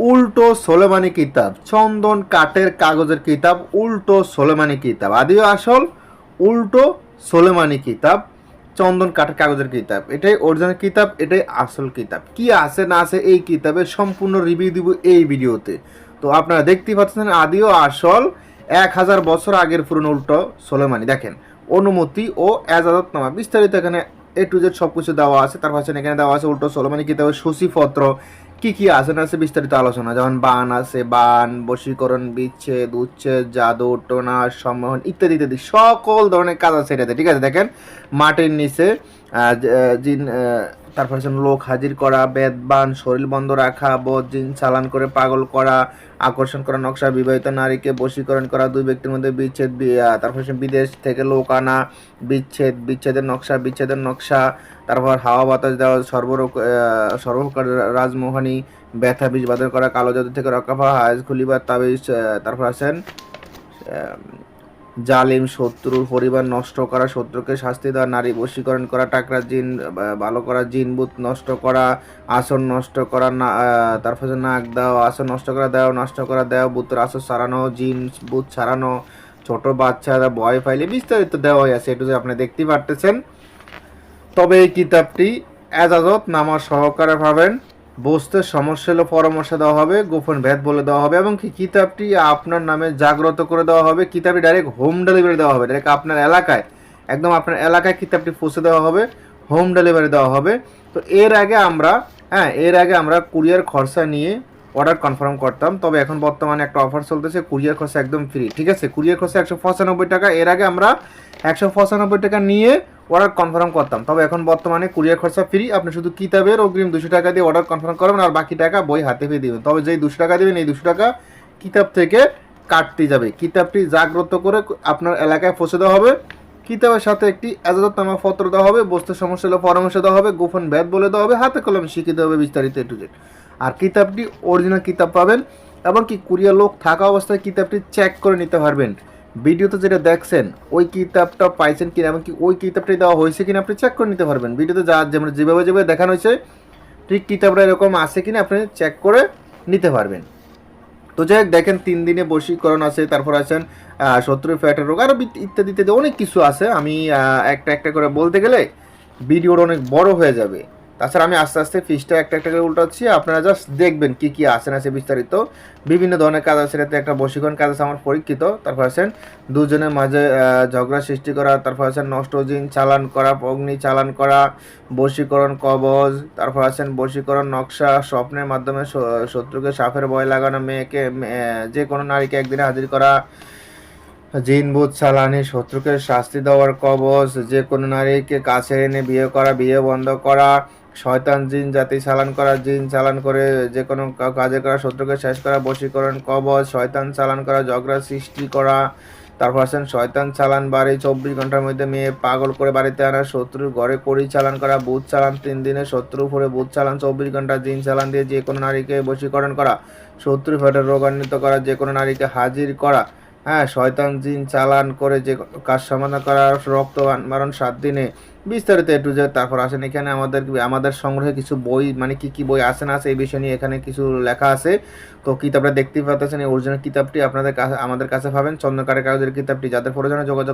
উল্টো সোলেমানি কিতাব, চন্দন কাঠের কাগজের কিতাব, উল্টো সোলেমানি কিতাব। আদিও আসল, উল্টো সোলেমানি কিতাব, চন্দন কাঠের কাগজের কিতাব। এটাই অরিজিনাল কিতাব, এটাই আসল কিতাব। কি আছে, না আছে, এই কিতাবের সম্পূর্ণ রিভিউ দিব এই ভিডিওতে। তো আপনারা দেখতেই পাচ্ছেন, আদিও আসল, এক হাজার বছর আগের পুরনো উল্টো সোলেমানি। দেখেন, অনুমতি ও এজাজতনামা, বিস্তারিত এখানে এ টু জেড সব কিছু দেওয়া আছে। তার পাশে এখানে দেওয়া আছে উল্টো সোলেমানি কিতাবের সূচিপত্র কি কি আসন আছে বিস্তারিত আলোচনা? যেমন বান আছে, বান, বশীকরণ, বিচ্ছেদ, উচ্ছেদ, জাদু, টোনা, সম্মোহন ইত্যাদি ইত্যাদি। সকল ধরনের কাজ আছে এটাতে, ঠিক আছে? দেখেন, মাটির নিচে তারপর হচ্ছে লোক হাজির করা বেদবান শরীর বন্ধ রাখা বদ জিন চালান করে পাগল করা আকর্ষণ করা নকশা বিবাহিত নারীকে বশীকরণ করা দুই ব্যক্তির মধ্যে বিচ্ছেদ তারপর হচ্ছে বিদেশ থেকে লোক আনা বিচ্ছেদ বিচ্ছেদের নকশা বিচ্ছেদের নকশা তারপর হাওয়া বাতাস দেওয়া সর্বরোগ আহ, সর্বপ্রকার রাজমোহনী ব্যথা বীজ বাদন করা কালো জাদু থেকে রক্ষা পাওয়া হাজ খুলিবার তাবিজ তারপর আছেন জালিম শত্রুর পরিবার নষ্ট করা শত্রুকে শাস্তি দেওয়া, নারী বশীকরণ করা, টাকরা জিন ভালো করা জিন বুথ নষ্ট করা, আসন নষ্ট করা, না তারপর নাক দেওয়া, আসন নষ্ট করা দেওয়া নষ্ট করা দেওয়া বুথের আসন সারানো, জিন বুথ সারানো, ছোট বাচ্চারা ভয় পাইলে বিস্তারিত দেওয়া আছে একটু যে আপনি দেখতেই পারতেছেন। তবে এই কিতাবটি এজাজত নামা সহকারে পাবেন। বসতে সমস্যা হলে পরামর্শ দেওয়া হবে, গোপন ভেদ বলে দেওয়া হবে এবং কি কিতাবটি আপনার নামে জাগ্রত করে দেওয়া হবে, কিতাবটি ডাইরেক্ট হোম ডেলিভারি দেওয়া হবে ডাইরেক্ট আপনার এলাকায়, একদম আপনার এলাকায় কিতাবটি পৌঁছে দেওয়া হবে হোম ডেলিভারি দেওয়া হবে। তো এর আগে আমরা হ্যাঁ এর আগে আমরা কুরিয়ার খরচা নিয়ে অর্ডার কনফার্ম করতাম। তবে এখন বর্তমানে একটা অফার চলতেছে, কুরিয়ার খরচা একদম ফ্রি ঠিক আছে? কুরিয়ার খরচা একশো পঁচানব্বই টাকা, এর আগে আমরা একশো পঁচানব্বই টাকা নিয়ে অর্ডার কনফার্ম করতাম। তবে এখন বর্তমানে কুরিয়ার খরচা ফ্রি আপনি শুধু কিতাবের অগ্রিম দুশো টাকা দিয়ে অর্ডার কনফার্ম করবেন আর বাকি টাকা বই হাতে পেয়ে দিবেন। তবে যেই দুশো টাকা দেবেন, এই দুশো টাকা কিতাব থেকে কাটতে যাবে। কিতাবটি জাগ্রত করে আপনার এলাকায় পৌঁছে দেওয়া হবে। কিতাবের সাথে একটি এজাজতনামা পত্র দেওয়া হবে, বস্তু সমস্যা হলে পরামর্শ দেওয়া হবে, গোপন ভেদ বলে দেওয়া হবে, হাতে কলমে শিখিয়ে দেওয়া হবে বিস্তারিত এ টু জেড। আর কিতাবটি অরিজিনাল কিতাব পাবেন এবং কি কুরিয়ার লোক থাকা অবস্থায় কিতাবটি চেক করে নিতে পারবেন। ভিডিওতে যেটা দেখছেন, ওই কিতাবটা পাইছেন কিনা এবং কি ওই কিতাবটি দেওয়া হয়েছে কিনা আপনি চেক করে নিতে পারবেন। ভিডিওতে যা যেমন যেভাবে যেভাবে দেখানো হয়েছে, ঠিক কিতাবটা এরকম আছে কিনা আপনি চেক করে নিতে পারবেন। তো যাই দেখেন তিন দিনে বশীকরণ আছে, তারপর আছেন শত্রু, ফ্যাটের রোগ আরও ইত্যাদি ইত্যাদি অনেক কিছু আছে। আমি একটা একটা করে বলতে গেলে ভিডিওটা অনেক বড় হয়ে যাবে। তাছাড়া আমি আস্তে আস্তে ফিসটা একটা একটা করে উল্টাচ্ছি। আপনারা জাস্ট দেখবেন কি কি আছে না আছে বিস্তারিত। বিভিন্ন ধরনের কাজ আছে, এটাতে একটা বশীকরণ কাজ আছে, আমার পরীক্ষিত। তারপর আছেন দুজনের মাঝে ঝগড়া সৃষ্টি করা, তারপর আছেন নষ্ট জিন চালান করা, অগ্নি চালান করা, বশীকরণ কবজ, তারপর আছেন বশীকরণ নকশা, স্বপ্নের মাধ্যমে শত্রুকে সাপের ভয় লাগানো, মেয়েকে যে কোনো নারীকে একদিনে হাজির করা, জিন ভূত চালানি, শত্রুকে শাস্তি দেওয়ার কবজ, যে কোনো নারীকে কাছে এনে বিয়ে করা, বিয়ে বন্ধ করা শয়তান জিন, জাতি চালান করা জিন, চালান করে যে কোনো কাজে করা শত্রুকে শেষ করা, বশীকরণ, কবচ, শয়তান চালান করা, ঝগড়া সৃষ্টি করা। তারপর আছেন শয়তান চালান বাড়ি, চব্বিশ ঘণ্টার মধ্যে মেয়ে পাগল করে বাড়িতে আনা, শত্রুর ঘরে কড়ি চালান করা বুথ চালান তিন দিনে শত্রু উপরে বুথ চালান, চব্বিশ ঘণ্টা জিন চালান দিয়ে যে কোনো নারীকে বশীকরণ করা শত্রু ফেটে রোগান্বিত করা যে কোনো নারীকে হাজির করা। হ্যাঁ শয়তান জিন চালান করে যে কাজ সমাধান করার রক্ত মারণ সাত দিনে। বিস্তারিত একটু জেড তারপর আসেন এখানে আমাদের আমাদের সংগ্রহে কিছু বই মানে কি কি বই আসে না আছে এই বিষয় নিয়ে এখানে কিছু লেখা আছে। তো কিতাবটা দেখতেই পাচ্ছেন, এই অরিজিনাল কিতাবটি আপনাদের কাছে আমাদের কাছে পাবেন, চন্দ্রকারের কাগজের কিতাবটি। যাদের প্রয়োজনে যোগাযোগ